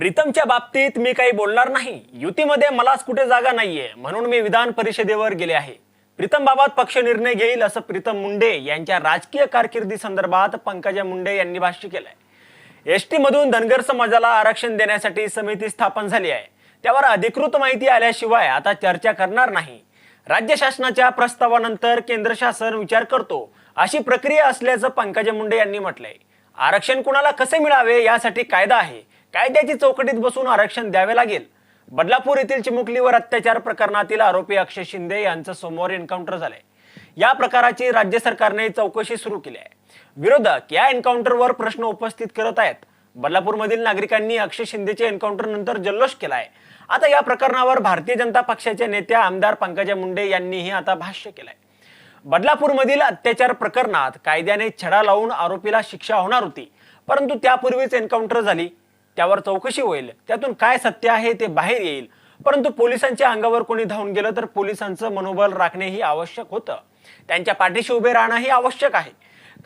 प्रीतमच्या बाबतीत मी काही बोलणार नाही. युतीमध्ये मलाच कुठे जागा नाहीये. म्हणून मी विधान परिषदेवर गेले आहे. प्रीतम बाबत पक्ष निर्णय घेईल असं प्रीतम मुंडे यांच्या राजकीय कारकिर्दी संदर्भात पंकजा मुंडे यांनी भाष्य केलंय. एसटी मधून धनगर समाजाला आरक्षण देण्यासाठी समिती स्थापन झाली आहे. त्यावर अधिकृत माहिती आल्याशिवाय आता चर्चा करणार नाही. राज्य शासनाच्या प्रस्तावानंतर केंद्र शासन विचार करतो. अशी प्रक्रिया असल्याचं पंकजा मुंडे यांनी म्हटलंय. आरक्षण कुणाला कसे मिळावे यासाठी कायदा आहे. कायद्याची चौकटीत बसून आरक्षण द्यावे लागेल. बदलापूर येथील चिमुकलीवर अत्याचार प्रकरणातील आरोपी अक्षय शिंदे यांचं सोमवारी एन्काउंटर झालंय. या प्रकाराची राज्य सरकारने चौकशी सुरू केली आहे. विरोधक या एन्काउंटरवर प्रश्न उपस्थित करत आहेत. बदलापूरमधील नागरिकांनी अक्षय शिंदेच्या एन्काउंटर नंतर जल्लोष आहे आता या प्रकरणावर भारतीय जनता पक्षाच्या नेत्या आमदार पंकजा मुंडे यांनीही आता भाष्य केलंय. बदलापूरमधील अत्याचार प्रकरणात कायद्याने छडा लावून आरोपीला शिक्षा होणार होती परंतु त्यापूर्वीच एन्काउंटर झाली. त्यावर चौकशी होईल. त्यातून काय सत्य आहे ते बाहेर येईल. परंतु पोलिसांच्या अंगावर कोणी धावून गेलं तर पोलिसांचं मनोबल राखणेही आवश्यक होतं. त्यांच्या पाठीशी उभे राहणंही आवश्यक आहे.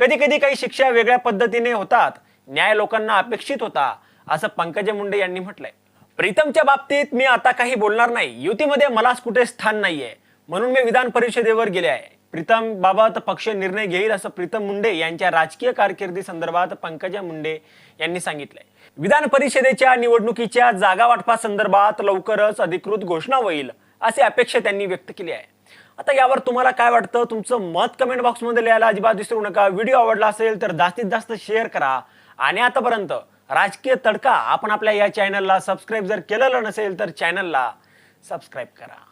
कधी कधी काही शिक्षा वेगळ्या पद्धतीने होतात. न्याय लोकांना अपेक्षित होता असं पंकजा मुंडे यांनी म्हटलंय. प्रीतमच्या बाबतीत मी आता काही बोलणार नाही. युतीमध्ये मलाच कुठे स्थान नाहीये. म्हणून मी विधान परिषदेवर गेले आहे. प्रीतम बाबत पक्ष निर्णय घेईल असं प्रीतम मुंडे यांच्या राजकीय कारकिर्दी संदर्भात पंकजा मुंडे यांनी सांगितलंय. विधान परिषदेच्या निवडणुकीच्या जागा वाटपासंदर्भात लवकरच अधिकृत घोषणा होईल अशी अपेक्षा त्यांनी व्यक्त केली आहे. आता यावर तुम्हाला काय वाटतं? तुमचं मत कमेंट बॉक्समध्ये लिहायला अजिबात विसरू नका. व्हिडिओ आवडला असेल तर जास्तीत जास्त शेअर करा. आणि आतापर्यंत राजकीय तडका आपण आपल्या या चॅनलला सबस्क्राईब जर केलेलं नसेल तर चॅनलला सबस्क्राईब करा.